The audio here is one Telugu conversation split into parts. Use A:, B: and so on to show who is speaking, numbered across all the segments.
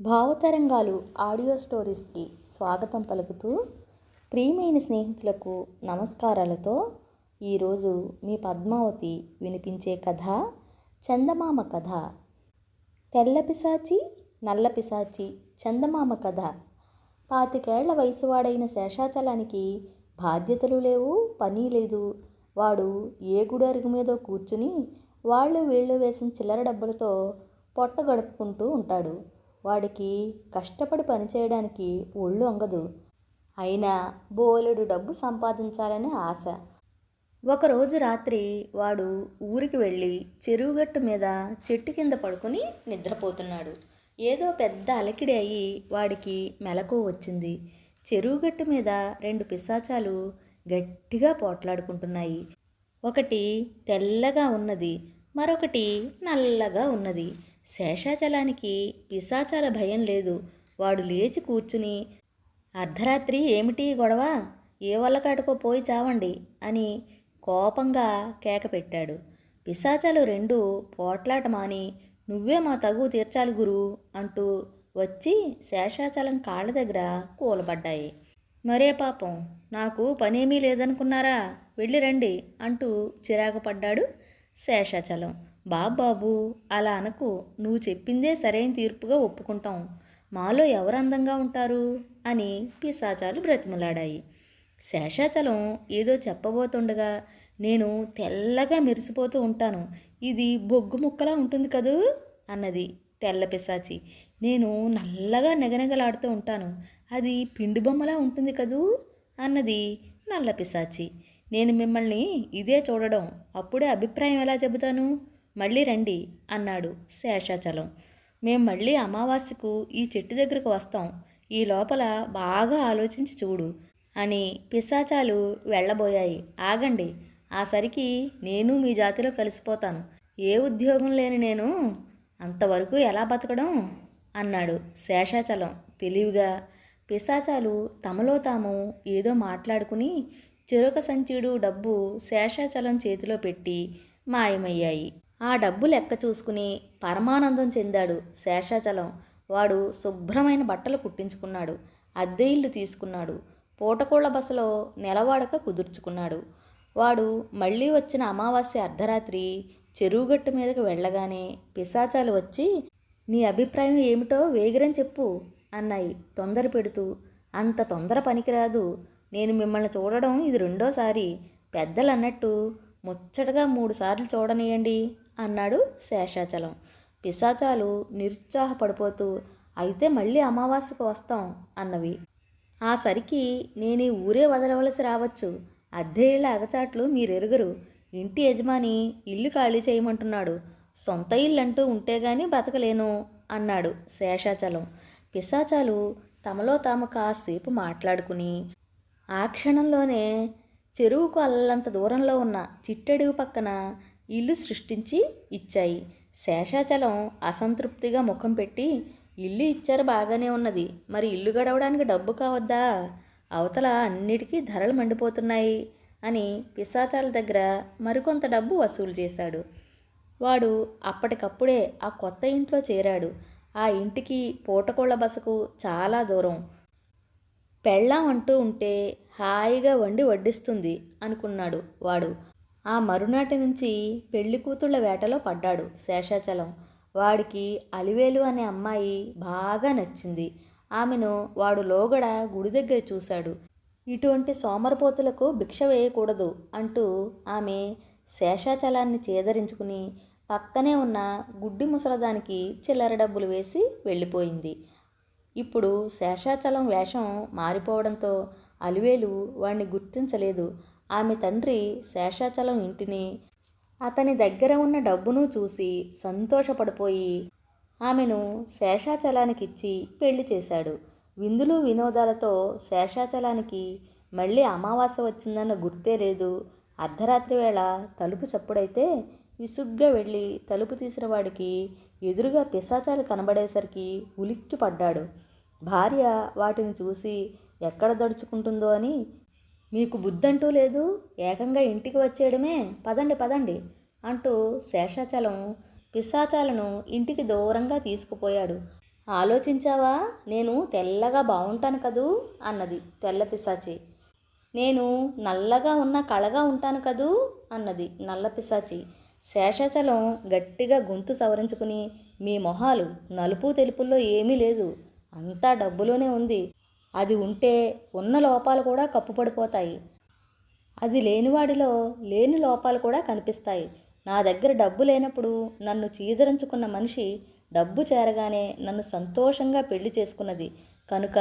A: భావతరంగాలు ఆడియో స్టోరీస్కి స్వాగతం పలుకుతూ ప్రియమైన స్నేహితులకు నమస్కారాలతో ఈరోజు మీ పద్మావతి వినిపించే కథ చందమామ కథ. తెల్ల పిశాచి నల్ల పిశాచి చందమామ కథ. పాతికేళ్ళ వయసువాడైన శేషాచలానికి బాధ్యతలు లేవు పని లేదు. వాడు ఏ గుడరుగు మీదో కూర్చుని వాళ్ళు వీళ్ళు వేసిన చిల్లర డబ్బులతో పొట్ట గడుపుకుంటూ ఉంటాడు. వాడికి కష్టపడి పనిచేయడానికి ఒళ్ళు అంగదు అయినా బోలెడు డబ్బు సంపాదించాలనే ఆశ. ఒకరోజు రాత్రి వాడు ఊరికి వెళ్ళి చెరువుగట్టు మీద చెట్టు కింద పడుకుని నిద్రపోతున్నాడు. ఏదో పెద్ద అలకిడి అయి వాడికి మెలకు వచ్చింది. చెరువుగట్టు మీద రెండు పిశాచాలు గట్టిగా పోట్లాడుకుంటున్నాయి. ఒకటి తెల్లగా ఉన్నది మరొకటి నల్లగా ఉన్నది. శేషాచలానికి పిశాచాల భయం లేదు. వాడు లేచి కూర్చుని అర్ధరాత్రి ఏమిటి గొడవ? ఏ వల్ల కాటుకో పోయి చావండి అని కోపంగా కేక పెట్టాడు. పిశాచాలు రెండు పోట్లాట మాని నువ్వే మా తగు తీర్చాలి గురు అంటూ వచ్చి శేషాచలం కాళ్ళ దగ్గర కూలబడ్డాయి. మరే పాపం నాకు పనేమీ లేదనుకున్నారా? వెళ్ళి రండి అంటూ చిరాకు పడ్డాడు శేషాచలం. బాబాబు అలా అనకు. నువ్వు చెప్పిందే సరైన తీర్పుగా ఒప్పుకుంటాం. మాలో ఎవరు అందంగా ఉంటారు? అని పిశాచాలు బ్రతిమలాడాయి. శేషాచలం ఏదో చెప్పబోతుండగా నేను తెల్లగా మెరిసిపోతూ ఉంటాను. ఇది బొగ్గు ముక్కలా ఉంటుంది కదూ? అన్నది తెల్ల పిశాచి. నేను నల్లగా నెగనెగలాడుతూ ఉంటాను. అది పిండి బొమ్మలా ఉంటుంది కదూ? అన్నది నల్ల పిశాచి. నేను మిమ్మల్ని ఇదే చూడడం. అప్పుడే అభిప్రాయం ఎలా చెబుతాను? మళ్ళీ రండి అన్నాడు శేషాచలం. మేం మళ్ళీ అమావాస్యకు ఈ చెట్టు దగ్గరకు వస్తాం. ఈ లోపల బాగా ఆలోచించి చూడు అని పిశాచాలు వెళ్ళబోయాయి. ఆగండి ఆ సరికి నేను మీ జాతిలో కలిసిపోతాను. ఏ ఉద్యోగం లేని నేను అంతవరకు ఎలా బతకడం? అన్నాడు శేషాచలం తెలివిగా. పిశాచాలు తమలో తాము ఏదో మాట్లాడుకుని చెరొక సంచుడు డబ్బు శేషాచలం చేతిలో పెట్టి మాయమయ్యాయి. ఆ డబ్బు లెక్క చూసుకుని పరమానందం చెందాడు శేషాచలం. వాడు శుభ్రమైన బట్టలు కుట్టించుకున్నాడు. అద్దె ఇల్లు తీసుకున్నాడు. పూటకోళ్ళ బసలో నెలవాడక కుదుర్చుకున్నాడు. వాడు మళ్ళీ వచ్చిన అమావాస్య అర్ధరాత్రి చెరువుగట్టు మీదకు వెళ్ళగానే పిశాచాలు వచ్చి నీ అభిప్రాయం ఏమిటో వేగిరని చెప్పు అన్నాయి తొందర పెడుతూ. అంత తొందర పనికిరాదు. నేను మిమ్మల్ని చూడడం ఇది రెండోసారి. పెద్దలు అన్నట్టు ముచ్చటగా మూడుసార్లు చూడనియండి. అన్నాడు శేషాచలం. పిశాచాలు నిరుత్సాహపడిపోతూ అయితే మళ్ళీ అమావాస్యకు వస్తాం అన్నవి. ఆ సరికి నేను ఈ ఊరే వదలవలసి రావచ్చు. అద్దె ఇళ్ళ అగచాట్లు మీరెరుగరు. ఇంటి యజమాని ఇల్లు ఖాళీ చేయమంటున్నాడు. సొంత ఇల్లు అంటూ ఉంటే గాని బతకలేను అన్నాడు శేషాచలం. పిశాచాలు తమలో తాము కాసేపు మాట్లాడుకుని ఆ క్షణంలోనే చెరువుకు అల్లంత దూరంలో ఉన్న చిట్టడుగు పక్కన ఇల్లు సృష్టించి ఇచ్చాయి. శేషాచలం అసంతృప్తిగా ముఖం పెట్టి ఇల్లు ఇచ్చారు బాగానే ఉన్నది మరి ఇల్లు గడవడానికి డబ్బు కావద్దా? అవతల అన్నిటికీ ధరలు మండిపోతున్నాయి అని పిశాచాల దగ్గర మరికొంత డబ్బు వసూలు చేశాడు. వాడు అప్పటికప్పుడే ఆ కొత్త ఇంట్లో చేరాడు. ఆ ఇంటికి పూటకోళ్ళ బసకు చాలా దూరం. పెళ్ళాం అంటూ ఉంటే హాయిగా వండి వడ్డిస్తుంది అనుకున్నాడు వాడు. ఆ మరునాటి నుంచి పెళ్ళి కూతుళ్ళ వేటలో పడ్డాడు శేషాచలం. వాడికి అలివేలు అనే అమ్మాయి బాగా నచ్చింది. ఆమెను వాడు లోగడ గుడి దగ్గర చూశాడు. ఇటువంటి సోమరపోతులకు భిక్ష వేయకూడదు అంటూ ఆమె శేషాచలాన్ని చేదరించుకుని పక్కనే ఉన్న గుడ్డి ముసలదానికి చిల్లర డబ్బులు వేసి వెళ్ళిపోయింది. ఇప్పుడు శేషాచలం వేషం మారిపోవడంతో అలివేలు వాణ్ణి గుర్తించలేదు. ఆమె తండ్రి శేషాచలం ఇంటిని అతని దగ్గర ఉన్న డబ్బును చూసి సంతోషపడిపోయి ఆమెను శేషాచలానికిచ్చి పెళ్ళి చేశాడు. విందులు వినోదాలతో శేషాచలానికి మళ్ళీ అమావాస్య వచ్చిందన్న గుర్తే లేదు. అర్ధరాత్రి వేళ తలుపు చప్పుడైతే విసుగ్గా వెళ్ళి తలుపు తీసిన వాడికి ఎదురుగా పిశాచాలు కనబడేసరికి ఉలిక్కి పడ్డాడు భార్య వాటిని చూసి ఎక్కడ దడుచుకుంటుందో అని మీకు బుద్ధంటూ లేదు ఏకంగా ఇంటికి వచ్చేయడమే? పదండి పదండి అంటూ శేషాచలం పిశాచాలను ఇంటికి దూరంగా తీసుకుపోయాడు. ఆలోచించావా? నేను తెల్లగా బాగుంటాను కదూ? అన్నది తెల్ల పిశాచి. నేను నల్లగా ఉన్న కళగా ఉంటాను కదూ? అన్నది నల్ల పిశాచి. శేషాచలం గట్టిగా గొంతు సవరించుకుని మీ మొహాలు నలుపు తెలుపుల్లో ఏమీ లేదు. అంతా డబ్బులోనే ఉంది. అది ఉంటే ఉన్న లోపాలు కూడా కప్పుపడిపోతాయి. అది లేనివాడిలో లేని లోపాలు కూడా కనిపిస్తాయి. నా దగ్గర డబ్బు లేనప్పుడు నన్ను చీదరించుకున్న మనిషి డబ్బు చేరగానే నన్ను సంతోషంగా పెళ్ళి చేసుకున్నది. కనుక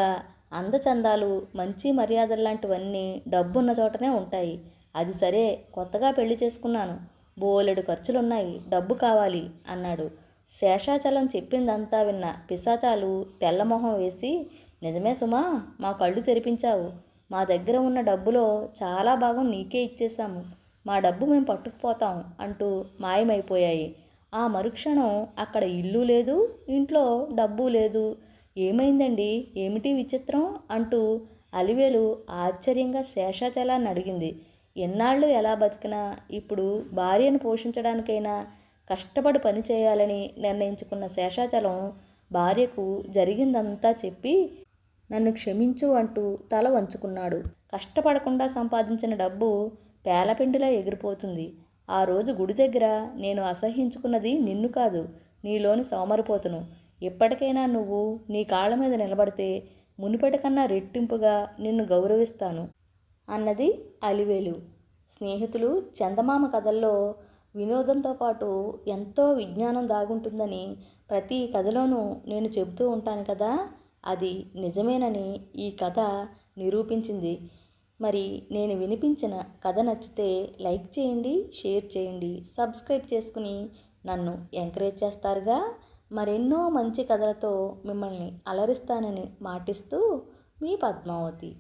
A: అందచందాలు మంచి మర్యాదలు లాంటివన్నీ డబ్బున్న చోటనే ఉంటాయి. అది సరే కొత్తగా పెళ్ళి చేసుకున్నాను. బోలెడు ఖర్చులున్నాయి. డబ్బు కావాలి అన్నాడు. శేషాచలం చెప్పిందంతా విన్న పిశాచాలు తెల్లమొహం వేసి నిజమే సుమా మా కళ్ళు తెరిపించావు. మా దగ్గర ఉన్న డబ్బులో చాలా భాగం నీకే ఇచ్చేశాము. మా డబ్బు మేము పట్టుకుపోతాం అంటూ మాయమైపోయాయి. ఆ మరుక్షణం అక్కడ ఇల్లు లేదు ఇంట్లో డబ్బు లేదు. ఏమైందండి? ఏమిటి విచిత్రం? అంటూ అలివేలు ఆశ్చర్యంగా శేషాచలాన్ని అడిగింది. ఎన్నాళ్ళు ఎలా బతికినా ఇప్పుడు భార్యను పోషించడానికైనా కష్టపడి పని చేయాలని నిర్ణయించుకున్న శేషాచలం భార్యకు జరిగిందంతా చెప్పి నన్ను క్షమించు అంటూ తల వంచుకున్నాడు. కష్టపడకుండా సంపాదించిన డబ్బు పేలపిండిలా ఎగిరిపోతుంది. ఆ రోజు గుడి దగ్గర నేను అసహించుకున్నది నిన్ను కాదు నీలోని సోమరిపోతును. ఇప్పటికైనా నువ్వు నీ కాళ్ళ మీద నిలబడితే మునిపటి కన్నా రెట్టింపుగా నిన్ను గౌరవిస్తాను అన్నది అలివేలు. స్నేహితులు చందమామ కథల్లో వినోదంతో పాటు ఎంతో విజ్ఞానం దాగుంటుందని ప్రతి కథలోనూ నేను చెబుతూ ఉంటాను కదా. అది నిజమేనని ఈ కథ నిరూపించింది. మరి నేను వినిపించిన కథ నచ్చితే లైక్ చేయండి షేర్ చేయండి సబ్స్క్రైబ్ చేసుకుని నన్ను ఎంకరేజ్ చేస్తారుగా. మరెన్నో మంచి కథలతో మిమ్మల్ని అలరిస్తానని మాటిస్తూ మీ పద్మావతి.